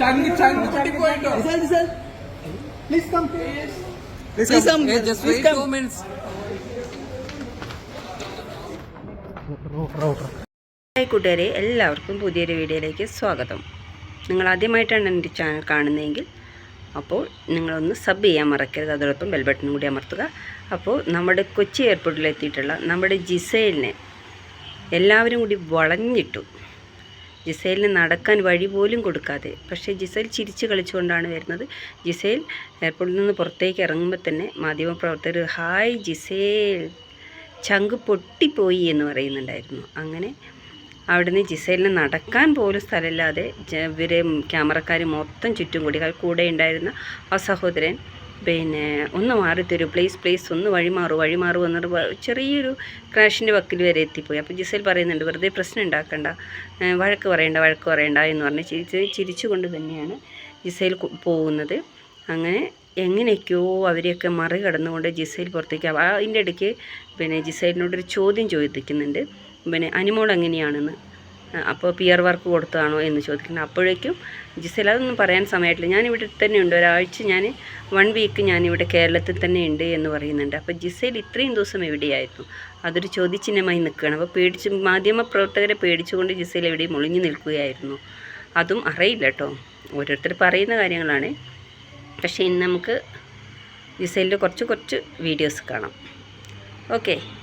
ചങ്ക് ചങ്ക് പൊട്ടിപ്പോയിട്ടോ Please come. Please come. Yeah, just Please wait come. two minutes. Hi കൂട്ടുകാരെ എല്ലാവർക്കും പുതിയൊരു വീഡിയോയിലേക്ക് സ്വാഗതം നിങ്ങൾ ആദ്യമായിട്ടാണ് എന്റെ ചാനൽ കാണുന്നതെങ്കിൽ അപ്പോൾ നിങ്ങളൊന്ന് സബ് ചെയ്യാൻ മറക്കരുത്. അതോടൊപ്പം ബെൽ ബട്ടൺ കൂടി അമർത്തുക. അപ്പോൾ നമ്മുടെ കൊച്ചി എയർപോർട്ടിൽ എത്തിയിട്ടുള്ള നമ്മുടെ ജിസൈലിനെ എല്ലാവരും കൂടി വളഞ്ഞിട്ടു. ജിസൈലിന് നടക്കാൻ വഴി പോലും കൊടുക്കാതെ. പക്ഷേ ജിസൈൽ ചിരിച്ചു കളിച്ചുകൊണ്ടാണ് വരുന്നത്. ജിസൈൽ എയർപോർട്ടിൽ നിന്ന് പുറത്തേക്ക് ഇറങ്ങുമ്പോൾ തന്നെ മാധ്യമപ്രവർത്തകർ ഹായ് ജിസേൽ ചങ്ക് പൊട്ടിപ്പോയി എന്ന് പറയുന്നുണ്ടായിരുന്നു. അങ്ങനെ അവിടുന്ന് ജിസൈലിന് നടക്കാൻ പോലും സ്ഥലമില്ലാതെ ഇവരെ ക്യാമറക്കാർ മൊത്തം ചുറ്റും കൂടി കൂടെ ഉണ്ടായിരുന്ന ആ സഹോദരൻ പിന്നെ ഒന്ന് മാറി തരൂ പ്ലീസ് പ്ലീസ് ഒന്ന് വഴി മാറൂ എന്നിട്ട് വ- ചെറിയൊരു ക്രാഷിന്റെ വക്കിൽ വരെ എത്തിപ്പോയി. അപ്പോൾ ജിസൈൽ പറയുന്നുണ്ട് വെറുതെ പ്രശ്നം ഉണ്ടാക്കണ്ട വഴക്ക് പറയണ്ട വഴക്ക് പറയണ്ട എന്ന് പറഞ്ഞ് ചിരിച്ച് ചിരിച്ചുകൊണ്ട് തന്നെയാണ് ജിസൈൽ പോകുന്നത്. അങ്ങനെ എങ്ങനെയൊക്കെയോ അവരെയൊക്കെ മറികടന്നുകൊണ്ട് ജിസൈൽ പുറത്തേക്ക് അതിന്റെ ഇടയ്ക്ക് പിന്നെ ജിസൈലിനോടൊരു ചോദ്യം ചോദിക്കുന്നുണ്ട്. പിന്നെ അനിമോൾ എങ്ങനെയാണെന്ന്. അപ്പോൾ പിയർ വർക്ക് കൊടുത്തതാണോ എന്ന് ചോദിക്കുന്നത് അപ്പോഴേക്കും ജിസൈൽ അതൊന്നും പറയാൻ സമയമായിട്ടില്ല. ഞാൻ ഇവിടെ തന്നെ ഉണ്ട്. ഒരാഴ്ച ഞാൻ വൺ വീക്ക് ഞാനിവിടെ കേരളത്തിൽ തന്നെ ഉണ്ട് എന്ന് പറയുന്നുണ്ട്. അപ്പോൾ ജിസയിൽ ഇത്രയും ദിവസം എവിടെയായിരുന്നു? അതൊരു ചോദ്യചിഹ്നമായി നിൽക്കുകയാണ്. അപ്പോൾ പേടിച്ച് മാധ്യമപ്രവർത്തകരെ പേടിച്ചുകൊണ്ട് ജിസയിൽ എവിടെയും ഒളിഞ്ഞു നിൽക്കുകയായിരുന്നു. അതും അറിയില്ല കേട്ടോ. ഓരോരുത്തർ പറയുന്ന കാര്യങ്ങളാണ്. പക്ഷേ ഇന്ന് നമുക്ക് ജിസൈലിന്റെ കുറച്ച് കുറച്ച് വീഡിയോസ് കാണാം. ഓക്കെ.